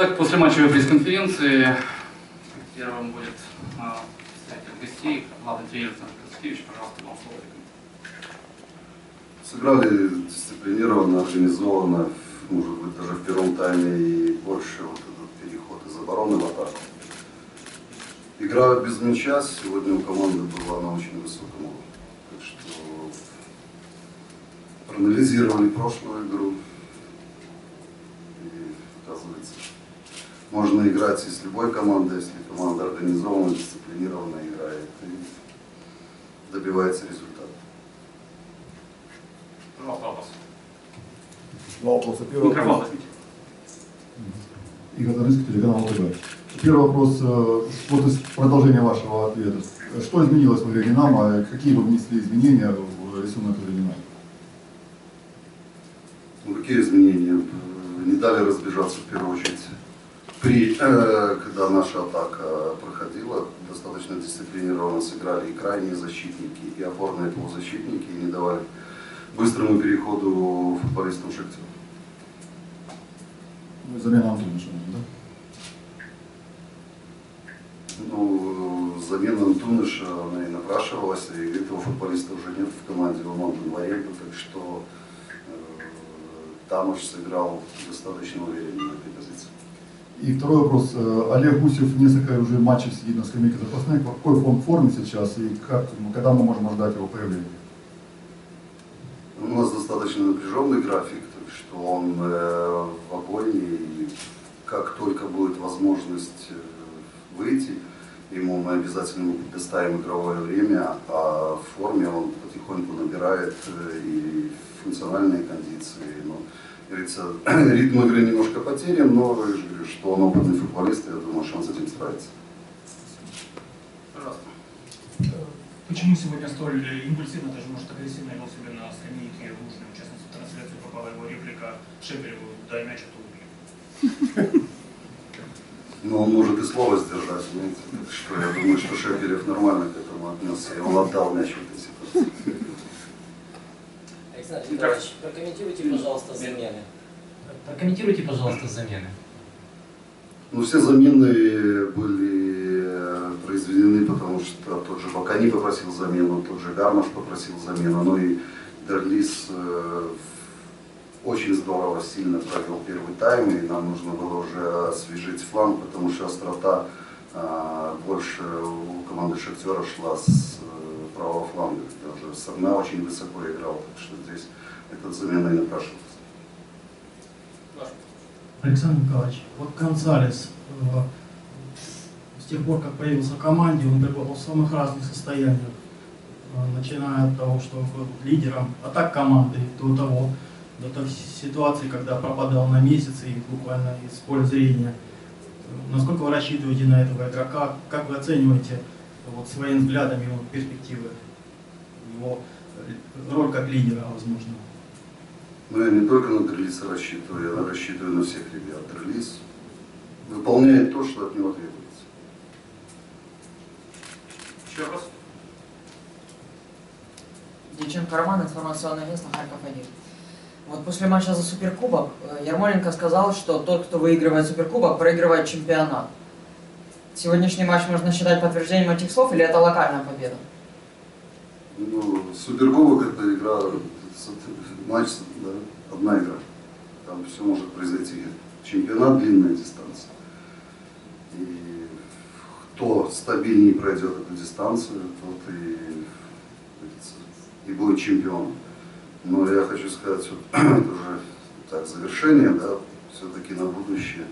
Итак, после матчевой пресс-конференции первым будет а, представитель гостей, главный тренер Александр Красакевич. Пожалуйста, вам слово. Сыграли дисциплинированно, организованно, может быть, даже в первом тайме и больше вот этот переход из обороны в атаку. Игра без мяча сегодня у команды была на очень высоком уровне. Так что проанализировали прошлую игру. И оказывается, можно играть и с любой командой, если команда организованно, дисциплинированно играет и добивается результата. Пожалуйста, вопрос. Два вопроса. Первый вопрос. Игорь Тарынский, телеканал ТВ. Первый вопрос, э, вот из продолжения вашего ответа. Что изменилось в игре «Динамо», какие вы внесли изменения в рисунок игры «Динамо»? Ну, какие изменения? Не дали разбежаться в первую очередь. При, э, когда наша атака проходила, достаточно дисциплинированно сыграли и крайние защитники, и опорные полузащитники, и не давали быстрому переходу футболистам Шахтера. Ну, замена Антоновича, да? Ну, замена Антуныша, она и напрашивалась, и этого футболиста уже нет в команде, он отдан в аренду, так что э, Тамаш сыграл достаточно уверенно на этой позиции. И второй вопрос. Э, Олег Гусев несколько уже матчей сидит на скамейке запасных. Какой он форме сейчас и как, ну, когда мы можем ожидать его появления? У нас достаточно напряженный график, так что он э, в огонь, и как только будет возможность э, выйти, ему мы обязательно предоставим игровое время, а в форме он потихоньку набирает э, и функциональные кондиции. Ну, говорится, ритм игры немножко потерян, но что он опытный футболист, я думаю, что он с этим справится. Пожалуйста. Почему сегодня столь импульсивно, даже может агрессивно вел себя на скамейке Лужный, в частности в трансляцию попала его реплика Шепелеву «дай мяч, а то убью». Но он может и слово сдержать, знаете, так что я думаю, что Шепелев нормально к этому отнесся, и он отдал мяч в этой ситуации. Александр Николаевич, прокомментируйте, пожалуйста, замены. Прокомментируйте, пожалуйста, замены. Ну, все замены были э, произведены, потому что тот же Бакани попросил замену, тот же Гармаш попросил замену, ну и Дерлис э, очень здорово, сильно провел первый тайм, и нам нужно было уже освежить фланг, потому что острота э, больше у команды Шахтера шла с правого фланга. Даже Сарна очень высоко играл, так что здесь эта замена и напрашивалась. Александр Николаевич, вот Гонсалес, э, с тех пор, как появился в команде, он пребывал в самых разных состояниях, Э, начиная от того, что был лидером атак команды, до того, до той ситуации, когда пропадал на месяц и буквально из поля зрения. Э, Насколько вы рассчитываете на этого игрока? Как вы оцениваете вот, своим взглядом его перспективы, его э, роль как лидера, возможно? Но я не только на Дерлиса рассчитываю, я рассчитываю на всех ребят. Дерлис выполняет то, что от него требуется. Еще вопрос? Дьяченко Роман, информационное агентство Харьков-1. Вот после матча за Суперкубок э, Ярмоленко сказал, что тот, кто выигрывает Суперкубок, проигрывает чемпионат. Сегодняшний матч можно считать подтверждением этих слов или это локальная победа? Ну, Суперкубок это игра, матч, да, одна игра. Там все может произойти. Чемпионат длинная дистанция. И кто стабильнее пройдет эту дистанцию, тот и, и будет чемпионом. Но я хочу сказать, вот, это уже так, завершение, да, все-таки на будущее.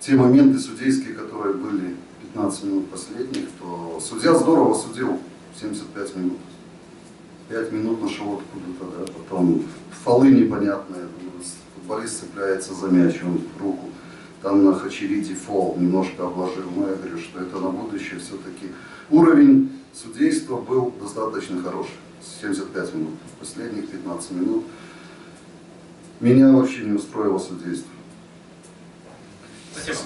Те моменты судейские, которые были 15 минут последних, то судья здорово судил 75 минут. 5 минут нашел откуда-то, да, потом фолы непонятные, футболист цепляется за мяч, он в руку, там на Хачерите фол немножко обложил, но я говорю, что это на будущее все-таки уровень судейства был достаточно хороший, 75 минут, последних 15 минут. Меня вообще не устроило судейство. Спасибо.